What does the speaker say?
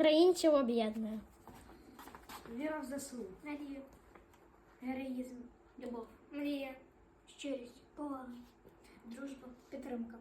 Українців об'єднує. Віра в ЗСУ. Надія. Героїзм. Любов. Мрія. Щирість. Повага. Дружба. Підтримка.